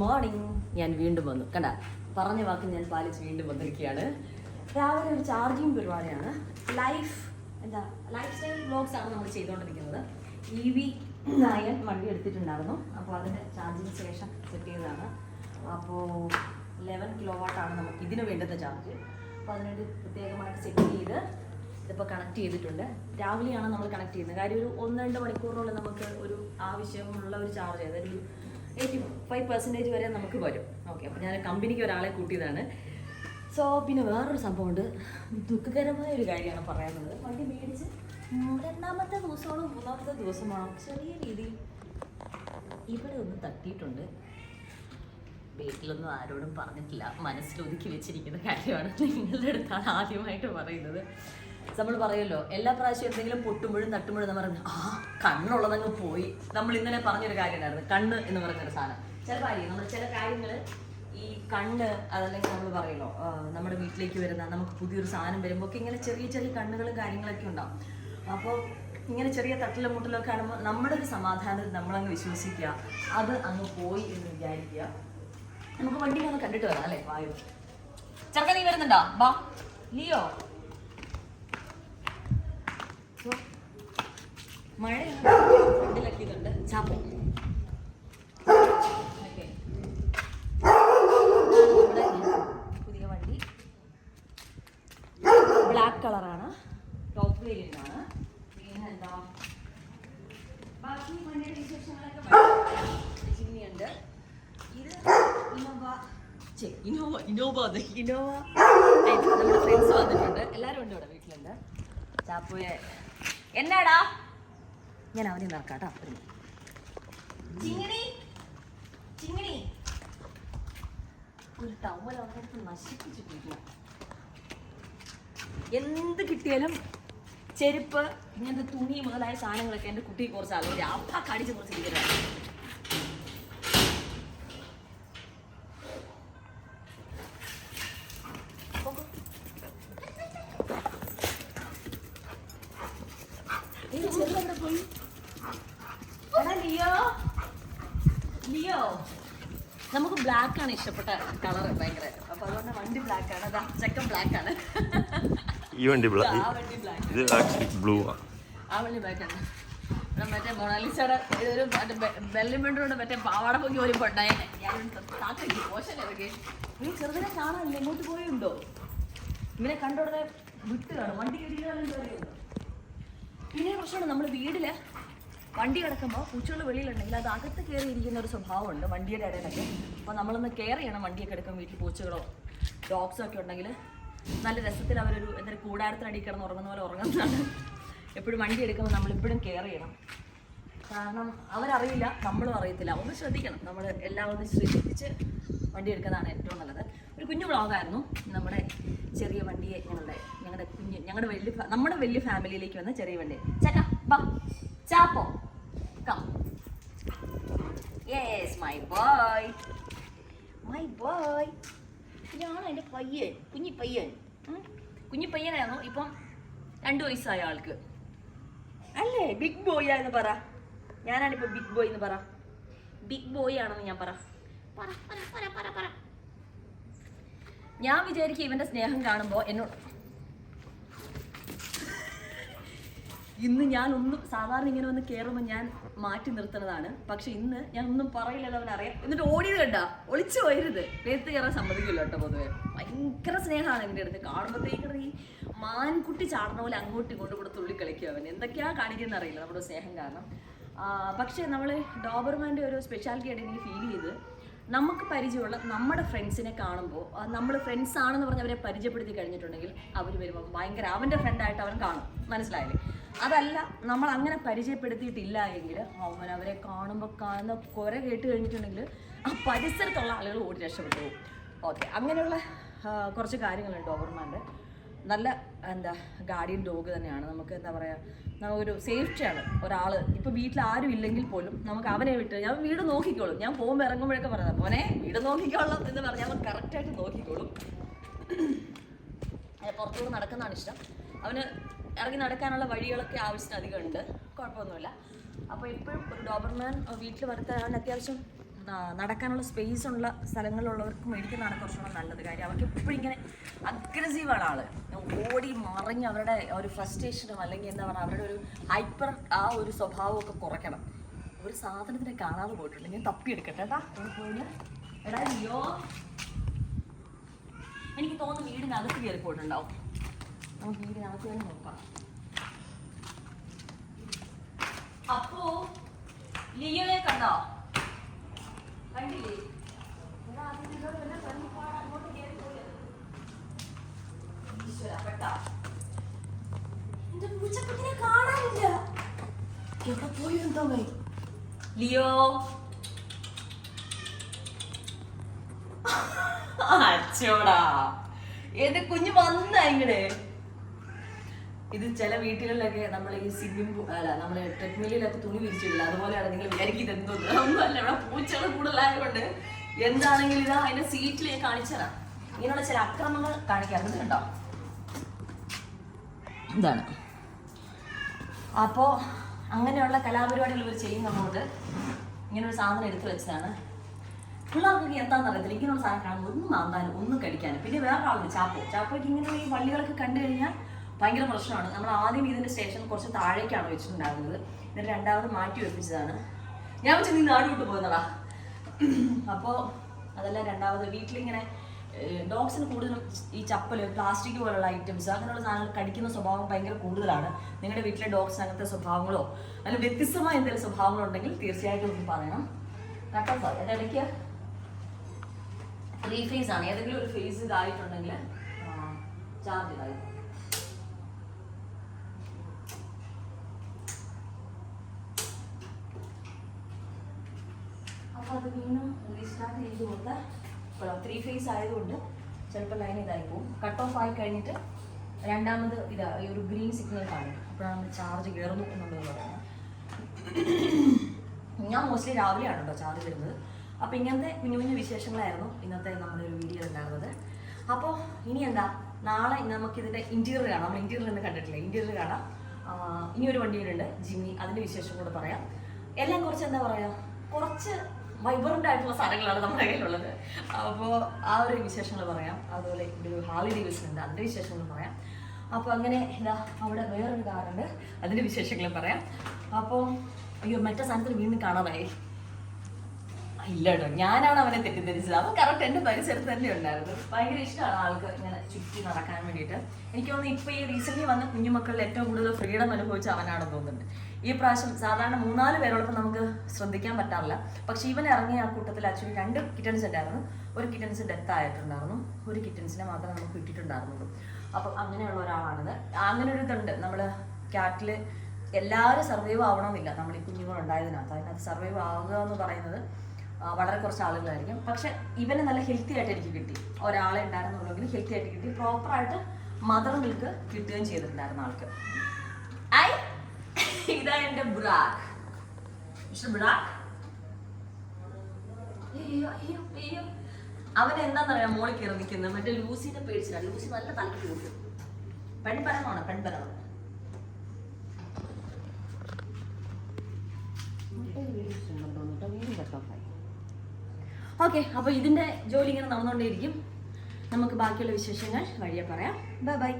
Morning. ഞാൻ വീണ്ടും വന്നു. കണ്ട പറഞ്ഞ വാക്ക് ഞാൻ പാലിച്ച് വീണ്ടും വന്നിരിക്കുകയാണ്. രാവിലെ ഒരു ചാർജിങ് പരിപാടിയാണ്. ലൈഫ് എന്താ ലൈഫ് സ്റ്റൈൽ വ്ലോഗ്സ് ആണ് നമ്മൾ ചെയ്തുകൊണ്ടിരിക്കുന്നത്. ഇ വി നായൻ വണ്ടി എടുത്തിട്ടുണ്ടായിരുന്നു. അപ്പോൾ അതിന്റെ ചാർജിങ് ശേഷം സെറ്റ് ചെയ്തതാണ്. അപ്പോൾ ലെവൻ കിലോ വാട്ടാണ് നമുക്ക് ഇതിന് വേണ്ടുന്ന ചാർജ്. അപ്പോൾ അതിനുവേണ്ടി പ്രത്യേകമായിട്ട് സെറ്റ് ചെയ്ത് ഇതിപ്പോൾ കണക്ട് ചെയ്തിട്ടുണ്ട്. രാവിലെയാണ് നമ്മൾ കണക്ട് ചെയ്യുന്നത്. കാര്യം ഒരു ഒന്ന് രണ്ട് മണിക്കൂറിനുള്ളിൽ നമുക്ക് ഒരു ആവശ്യമുള്ള ഒരു ചാർജ് അതായത് ഒരു എയ്റ്റി ഫൈവ് പെർസെന്റേജ് വരെ നമുക്ക് വരും. ഓക്കെ അപ്പോൾ ഞാൻ കമ്പനിക്ക് ഒരാളെ കൂട്ടിയതാണ്. സോ പിന്നെ വേറൊരു സംഭവമുണ്ട് ദുഃഖകരമായ ഒരു കാര്യമാണ് പറയുന്നത് വണ്ടി മേടിച്ച് രണ്ടാമത്തെ ദിവസമാണോ മൂന്നാമത്തെ ദിവസമാണോ. ചെറിയ രീതിയിൽ ഇവിടെ ഒന്ന് തട്ടിയിട്ടുണ്ട്. വീട്ടിലൊന്നും ആരോടും പറഞ്ഞിട്ടില്ല. മനസ്സിലൊതുക്കി വെച്ചിരിക്കുന്ന കാര്യമാണ്. നിങ്ങളുടെ അടുത്താണ് ആദ്യമായിട്ട് പറയുന്നത്. നമ്മൾ പറയുമല്ലോ എല്ലാ പ്രാവശ്യം എന്തെങ്കിലും പൊട്ടുമ്പോഴും തട്ടുമ്പോഴും നമ്മൾ പറഞ്ഞു ആ കണ്ണുള്ളതങ്ങ് പോയി. നമ്മൾ ഇന്നലെ പറഞ്ഞൊരു കാര്യമുണ്ടായിരുന്നു കണ്ണ് എന്ന് പറഞ്ഞൊരു സാധനം. ചില കാര്യം നമ്മൾ ചില കാര്യങ്ങൾ ഈ കണ്ണ് അതല്ലെങ്കിൽ നമ്മൾ പറയുമല്ലോ നമ്മുടെ വീട്ടിലേക്ക് വരുന്ന നമുക്ക് പുതിയൊരു സാധനം വരുമ്പോൾ ഒക്കെ ഇങ്ങനെ ചെറിയ ചെറിയ കണ്ണുകളും കാര്യങ്ങളൊക്കെ ഉണ്ടാവും. അപ്പോൾ ഇങ്ങനെ ചെറിയ തട്ടിലും മുട്ടിലും ഒക്കെ കാണുമ്പോൾ നമ്മുടെ ഒരു സമാധാനത്തിൽ നമ്മളങ്ങ് വിശ്വസിക്കുക അത് അങ്ങ് പോയി എന്ന് വിചാരിക്കുക. നമുക്ക് വണ്ടി ഒന്ന് കണ്ടിട്ട് വരാം അല്ലേ വായു. ചക്ക നീ വരുന്നുണ്ടോ? ബാ. ലിയോ സോ, മഴയാണ്. ഫ്രണ്ടിലൊക്കെ ഇതുണ്ട് ചാപ്പ പുതിയ വണ്ടി. ബ്ലാക്ക് കളറാണ് ടോപ്പ് വേരിയന്റ് ആണ്. പിന്നെ എന്താ ബാക്കി വണ്ടിയുടെ വിശേഷങ്ങളൊക്കെ. ചിമ്മിയുണ്ട് ഇത് ഇന്നോവ ഛെ, ഇന്നോവ ഇന്നോവ അതെ. ഇന്നോവ നമ്മുടെ ഫ്രണ്ട്സ് വന്നിട്ടുണ്ട്. എല്ലാവരും ഉണ്ട് ഇവിടെ വീട്ടിലുണ്ട്. ചാപ്പുയെ എന്നാടാ? ഞാൻ അവനെ നിറക്കാട്ടോ ഒരു ടവൽ എന്ത് കിട്ടിയാലും ചെരുപ്പ് ഇങ്ങനത്തെ തുണി മുതലായ സാധനങ്ങളൊക്കെ എന്റെ കുട്ടിക്ക് കുറച്ച് ആളുകൾ അപ്പ കടിച്ച് കുറച്ച് ചെറുതെവിടെ പോയി? Leo Leo. നമുക്ക് ബ്ലാക്ക് ആണ് ഇഷ്ടപ്പെട്ട കളർ ഭയങ്കര. അപ്പൊ അതുകൊണ്ട് വണ്ടി ബ്ലാക്ക് ആണ്. അതാ ചെക്കൻ ബ്ലാക്ക് ആണ്. ഈ വണ്ടി ബ്ലാ ആ വണ്ടി ബ്ലാക്ക് ഇത് ആക്ച്വലി ബ്ലൂ ആ. ആ വണ്ടി ബ്ലാക്ക് ആണ്. മറ്റേ മൊണാലിസയുടെ ഇതൊരു മറ്റേ ബെല്ലിമെന്റോട് മറ്റേ പാവാട പൊക്കി ഒരു പൊട്ടായനെ ഞാൻ താക്കി മോശം ഇറക്കി. നീ ചെറുതിനെ കാണാനില്ല? ഇങ്ങോട്ട് പോയുണ്ടോ? ഇങ്ങനെ കണ്ടുടനെ വിട്ട് കാണും. വണ്ടി കയറിയാലും പിന്നെ പ്രശ്നമാണ് നമ്മൾ വീട്ടിൽ വണ്ടി കിടക്കുമ്പോൾ പൂച്ചകൾ വെളിയിലുണ്ടെങ്കിൽ അത് അകത്ത് കയറി ഇരിക്കുന്ന ഒരു സ്വഭാവമുണ്ട് വണ്ടിയുടെ ഇടയിലൊക്കെ. അപ്പോൾ നമ്മളൊന്ന് കെയർ ചെയ്യണം വണ്ടിയൊക്കെ എടുക്കും വീട്ടിൽ പൂച്ചകളോ ഡോഗ്സോ ഒക്കെ ഉണ്ടെങ്കിൽ നല്ല രസത്തിൽ അവരൊരു എന്തൊരു കൂടാരത്തിനടി കിടന്ന് ഉറങ്ങുന്ന പോലെ ഉറങ്ങുന്നതാണ്. എപ്പോഴും വണ്ടി എടുക്കുമ്പോൾ നമ്മളിപ്പോഴും കെയർ ചെയ്യണം. കാരണം അവരറിയില്ല നമ്മളും അറിയത്തില്ല. ഒന്ന് ശ്രദ്ധിക്കണം. നമ്മൾ എല്ലാവരും ശ്രദ്ധിച്ച് വണ്ടി എടുക്കുന്നതാണ് ഏറ്റവും നല്ലത്. ഒരു കുഞ്ഞു വ്ളോഗായിരുന്നു. നമ്മുടെ ചെറിയ വണ്ടിയെ ഞങ്ങളുടെ ഞങ്ങളുടെ കുഞ്ഞ് ഞങ്ങളുടെ വലിയ നമ്മുടെ വലിയ ഫാമിലിയിലേക്ക് വന്ന ചെറിയ വണ്ടി ചക്ക ബാ ചാപ്പോ come Yes, my boy. My boy. ഇതാണ് എന്റെ പയ്യൻ കുഞ്ഞി പയ്യൻ. കുഞ്ഞി പയ്യനായിരുന്നു. ഇപ്പം രണ്ട് വയസ്സായ ആൾക്ക്. അല്ലേ? ബിഗ് ബോയ് ആയെന്ന് പറ. ഞാനാണിപ്പോൾ ബിഗ് ബോയ് എന്ന് പറ. ബിഗ് ബോയ് ആണെന്ന് ഞാൻ പറ. പറ പറ പറ പറ ഞാൻ വിചാരിക്കും ഇവന്റെ സ്നേഹം കാണുമ്പോൾ എന്നോട് ഇന്ന് ഞാൻ ഒന്നും സാധാരണ ഇങ്ങനെ വന്ന് കയറുമ്പോൾ ഞാൻ മാറ്റി നിർത്തുന്നതാണ്. പക്ഷെ ഇന്ന് ഞാൻ ഒന്നും പറയില്ലല്ലോ അവൻ അറിയാം. എന്നിട്ട് ഓടിയത് കണ്ട? ഒളിച്ചു പോയിരുത് വേത്ത് കയറാൻ സമ്മതിക്കില്ല കേട്ടോ പൊതുവെ. ഭയങ്കര സ്നേഹമാണ് എന്റെ അടുത്ത്. കാണുമ്പോഴത്തേക്കും ഈ മാൻകുട്ടി ചാടുന്ന പോലെ അങ്ങോട്ടും ഇങ്ങോട്ടും കൂടെ തുള്ളി കളിക്കും അവൻ. എന്തൊക്കെയാ കാണിക്കുന്ന അറിയില്ല. നമ്മുടെ സ്നേഹം കാരണം. പക്ഷേ നമ്മൾ ഡോബർമാന്റെ ഒരു സ്പെഷ്യാലിറ്റി ആയിട്ട് എനിക്ക് ഫീൽ ചെയ്ത് നമുക്ക് പരിചയമുള്ള നമ്മുടെ ഫ്രണ്ട്സിനെ കാണുമ്പോൾ നമ്മൾ ഫ്രണ്ട്സ് ആണെന്ന് പറഞ്ഞ് അവരെ പരിചയപ്പെടുത്തി കഴിഞ്ഞിട്ടുണ്ടെങ്കിൽ അവർ വരുമ്പോൾ ഭയങ്കര അവന്റെ ഫ്രണ്ടായിട്ട് അവൻ കാണും. മനസ്സിലായില്ലേ? അതല്ല നമ്മൾ അങ്ങനെ പരിചയപ്പെടുത്തിയിട്ടില്ല എങ്കിൽ അവൻ അവരെ കാണുമ്പോൾ കാണുന്ന കുര കേട്ട് കഴിഞ്ഞിട്ടുണ്ടെങ്കിൽ ആ പരിസരത്തുള്ള ആളുകൾ ഓടി രക്ഷപ്പെട്ടു പോകും. ഓക്കെ അങ്ങനെയുള്ള കുറച്ച് കാര്യങ്ങളുണ്ട് ഡോബർമാന്റെ നല്ല എന്താ ഗാർഡിയൻ ഡോഗ് തന്നെയാണ്. നമുക്ക് എന്താ പറയുക നമുക്കൊരു സേഫ്റ്റിയാണ് ഒരാൾ ഇപ്പോൾ വീട്ടിൽ ആരും ഇല്ലെങ്കിൽ പോലും നമുക്ക് അവനെ വിട്ട് ഞാൻ വീട് നോക്കിക്കോളും. ഞാൻ പോകുമ്പോൾ ഇറങ്ങുമ്പോഴൊക്കെ പറഞ്ഞത് മോനെ വീട് നോക്കിക്കോളാം എന്ന് പറഞ്ഞാൽ അവൻ കറക്റ്റായിട്ട് നോക്കിക്കോളും. പുറത്തുകൂടെ നടക്കുന്നതാണ് ഇഷ്ടം. അവന് ഇറങ്ങി നടക്കാനുള്ള വഴികളൊക്കെ ആവശ്യത്തിന് അധികം ഉണ്ട്. കുഴപ്പമൊന്നുമില്ല. അപ്പോൾ എപ്പോഴും ഒരു ഡോബർമാൻ വീട്ടിൽ വരുത്താൻ അത്യാവശ്യം നടക്കാനുള്ള സ്പേസ് ഉള്ള സ്ഥലങ്ങളിലുള്ളവർക്ക് മേടിക്കുന്നതാണ് കുറച്ചുകൂടെ നല്ലത് കാര്യം. അവർക്ക് എപ്പോഴും ഇങ്ങനെ അഗ്രസീവാണ് ആൾ. ഓടി മറിഞ്ഞ് അവരുടെ ഒരു ഫ്രസ്ട്രേഷനും അല്ലെങ്കിൽ എന്താ പറയുക അവരുടെ ഒരു ഹൈപ്പർ ആ ഒരു സ്വഭാവം ഒക്കെ കുറയ്ക്കണം. ഒരു സാധനത്തിനെ കാണാതെ പോയിട്ടുണ്ട്. ഞാൻ തപ്പിയെടുക്കട്ടെ കേട്ടാ എടാ എനിക്ക് തോന്നുന്നു വീടിനകത്ത് കയറി പോയിട്ടുണ്ടാവും. നമുക്ക് വീടിനകത്ത് കയറി നോക്കാം. അപ്പോ ലിയോയെ കണ്ടോ? ലിയോ. അച്ചോടാ. ഏത് കുഞ്ഞു വന്ന ഇങ്ങടെ. ഇത് ചില വീട്ടുകളിലൊക്കെ നമ്മൾ ഈ സിമ്മിംഗ് അല്ല നമ്മൾ ട്രെഡ്മില്ലിലൊക്കെ തുണി വിരിച്ചിട്ടില്ല. അതുപോലെയാണ് നിങ്ങൾ വിചാരിക്കുന്നത് ഇത് എന്തോ. ഒന്നുമല്ല ഇവിടെ പൂച്ചകൾ കൂടുതലായതുകൊണ്ട് എന്താണെങ്കിലും ഇതാ അതിന്റെ സീറ്റിൽ കാണിച്ചതാ ഇങ്ങനെയുള്ള ചില അക്രമങ്ങൾ കാണിക്കാറുണ്ട് കണ്ടോ? ഇതാണ് അപ്പോൾ അങ്ങനെയുള്ള കലാപരിപാടികൾ ഇവർ ചെയ്യുന്നതുകൊണ്ട് ഇങ്ങനെ ഒരു സാധനം എടുത്തു വെച്ചതാണ്. പിള്ളേർക്ക് എന്താണെന്ന് അറിയത്തില്ല. ഇങ്ങനെയുള്ള സാധനം കാണുമ്പോൾ ഒന്നും മാന്താനും ഒന്നും കഴിക്കാനും പിന്നെ വേറെ ആളുണ്ട് ചാപ്പോ ചാപ്പോയ്ക്ക് ഇങ്ങനെ ഈ വള്ളികളൊക്കെ കണ്ടു കഴിഞ്ഞാൽ ഭയങ്കര പ്രശ്നമാണ്. നമ്മൾ ആദ്യം ഇതിന്റെ സ്റ്റേഷൻ കുറച്ച് താഴേക്കാണ് വെച്ചിട്ടുണ്ടാകുന്നത് എന്നിട്ട് രണ്ടാമത് മാറ്റി വെപ്പിച്ചതാണ്. ഞാൻ വെച്ചാൽ നീ നാട് വിട്ടു പോകുന്നതാ അപ്പോൾ അതെല്ലാം രണ്ടാമത് വീട്ടിലിങ്ങനെ ഡോഗ്സിന് കൂടുതലും ഈ ചപ്പൽ പ്ലാസ്റ്റിക് പോലുള്ള ഐറ്റംസ് അങ്ങനെയുള്ള സാധനങ്ങൾ കടിക്കുന്ന സ്വഭാവം ഭയങ്കര കൂടുതലാണ്. നിങ്ങളുടെ വീട്ടിലെ ഡോഗ്സ് അങ്ങനത്തെ സ്വഭാവങ്ങളോ അല്ലെങ്കിൽ വ്യത്യസ്തമായ എന്തെങ്കിലും സ്വഭാവങ്ങളോ ഉണ്ടെങ്കിൽ തീർച്ചയായിട്ടും ഒന്ന് പറയണം. കേട്ടോ സാർ എന്റെ ഇടയ്ക്ക് ത്രീ ഫേസ് ആണ്. ഏതെങ്കിലും ഒരു ഫേസ് ഇതായിട്ടുണ്ടെങ്കിൽ ചാർജ് ഇതായി. അപ്പോൾ അത് വീണ്ടും റീസ്റ്റാർട്ട് ചെയ്ത് കൊടുത്താൽ ത്രീ ഫേസ് ആയതുകൊണ്ട് ചിലപ്പോൾ ലൈൻ ഇതായി പോകും. കട്ട് ഓഫ് ആയി കഴിഞ്ഞിട്ട് രണ്ടാമത് ഇതാ ഈ ഒരു ഗ്രീൻ സിഗ്നൽ കാണും. അപ്പോഴാണ് ചാർജ് കയറുന്നു എന്നുള്ളത് പറയുന്നത്. ഞാൻ മോസ്റ്റ്ലി രാവിലെയാണ് കേട്ടോ ചാർജ് വരുന്നത്. അപ്പോൾ ഇങ്ങനത്തെ കുഞ്ഞു കുഞ്ഞു വിശേഷങ്ങളായിരുന്നു ഇന്നത്തെ നമ്മുടെ ഒരു വീഡിയോ ഉണ്ടാകുന്നത് അപ്പോൾ ഇനി എന്താ? നാളെ നമുക്കിതിന്റെ ഇന്റീരിയർ കാണാം. നമ്മൾ ഇന്റീരിയർ ഒന്നും കണ്ടിട്ടില്ല. ഇന്റീരിയർ കാണാം. ഇനി ഒരു വണ്ടിയിലുണ്ട് ജിമ്മി. അതിന്റെ വിശേഷം കൂടെ പറയാം. എല്ലാം കുറച്ച് എന്താ പറയുക കുറച്ച് വൈബ്രന്റ് ആയിട്ടുള്ള സാധനങ്ങളാണ് നമ്മുടെ കയ്യിലുള്ളത്. അപ്പോൾ ആ ഒരു വിശേഷങ്ങൾ പറയാം. അതുപോലെ ഇവിടെ ഒരു ഹാളി ഡേവിസൺ ഉണ്ട് അതിന്റെ വിശേഷങ്ങൾ പറയാം. അപ്പോൾ അങ്ങനെ ഇതാ അവിടെ വേറൊരു കാറുണ്ട്. അതിന്റെ വിശേഷങ്ങൾ പറയാം. അപ്പോൾ അയ്യോ മറ്റേ സാധനത്തിൽ വീണ്ടും കാണാതായി ഇല്ല കേട്ടോ ഞാനാണ് അവനെ തെറ്റിദ്ധരിച്ചത്. അവൻ കറക്റ്റ് എന്റെ പരിസരത്ത് തന്നെ ഉണ്ടായിരുന്നു. ഭയങ്കര ഇഷ്ടമാണ് ആൾക്ക് ഇങ്ങനെ ചുറ്റി നടക്കാൻ വേണ്ടിയിട്ട്. എനിക്ക് തോന്നുന്നു ഇപ്പോൾ ഈ റീസെന്റ് വന്ന കുഞ്ഞുമക്കളിൽ ഏറ്റവും കൂടുതൽ ഫ്രീഡം അനുഭവിച്ച അവനാണെന്ന് തോന്നുന്നുണ്ട്. ഈ പ്രാവശ്യം സാധാരണ മൂന്നാൽ പേരോടൊപ്പം നമുക്ക് ശ്രദ്ധിക്കാൻ പറ്റാറില്ല. പക്ഷെ ഇവൻ ഇറങ്ങിയ ആ കൂട്ടത്തിൽ ആക്ച്വലി രണ്ട് കിറ്റൻസ് ഉണ്ടായിരുന്നു. ഒരു കിറ്റൻസ് ഡെത്ത് ആയിട്ടുണ്ടായിരുന്നു. ഒരു കിറ്റൻസിനെ മാത്രമേ നമുക്ക് കിട്ടിയിട്ടുണ്ടായിരുന്നുള്ളൂ. അപ്പം അങ്ങനെയുള്ള ഒരാളാണിത്. അങ്ങനെ ഒരു ഇതുണ്ട്. നമ്മൾ ക്യാറ്റിൽ എല്ലാവരും സർവൈവ് ആവണമെന്നില്ല. നമ്മൾ ഈ കുഞ്ഞുങ്ങൾ ഉണ്ടായതിനകത്ത് അതിനകത്ത് സർവൈവ് ആവുക എന്ന് പറയുന്നത് വളരെ കുറച്ച് ആളുകളായിരിക്കും. പക്ഷെ ഇവന് നല്ല ഹെൽത്തി ആയിട്ട് എനിക്ക് കിട്ടി. ഒരാളെ ഉണ്ടായിരുന്നുള്ളെങ്കിൽ ഹെൽത്തി ആയിട്ട് കിട്ടി. പ്രോപ്പറായിട്ട് മദർ മിൽക്ക് കിട്ടുകയും ചെയ്തിട്ടുണ്ടായിരുന്നു ആൾക്ക്. ഐ ഇതാ എന്റെ ബ്രാക്ക് മിസ്റ്റർ അയ്യോ അവൻ എന്താണെന്നറിയാം മോളിൽ കയറി നിൽക്കുന്നത്? മറ്റേ ലൂസിനെ പേടിച്ചില്ല ലൂസി നല്ല തലക്ക് കൂട്ടും പെൺപരമാണ്? പെൺപരമാണ്? ഓക്കെ അപ്പോൾ ഇതിന്റെ ജോലി ഇങ്ങനെ നടന്നുകൊണ്ടേയിരിക്കും. നമുക്ക് ബാക്കിയുള്ള വിശേഷങ്ങൾ വഴിയെ പറയാം. Bye bye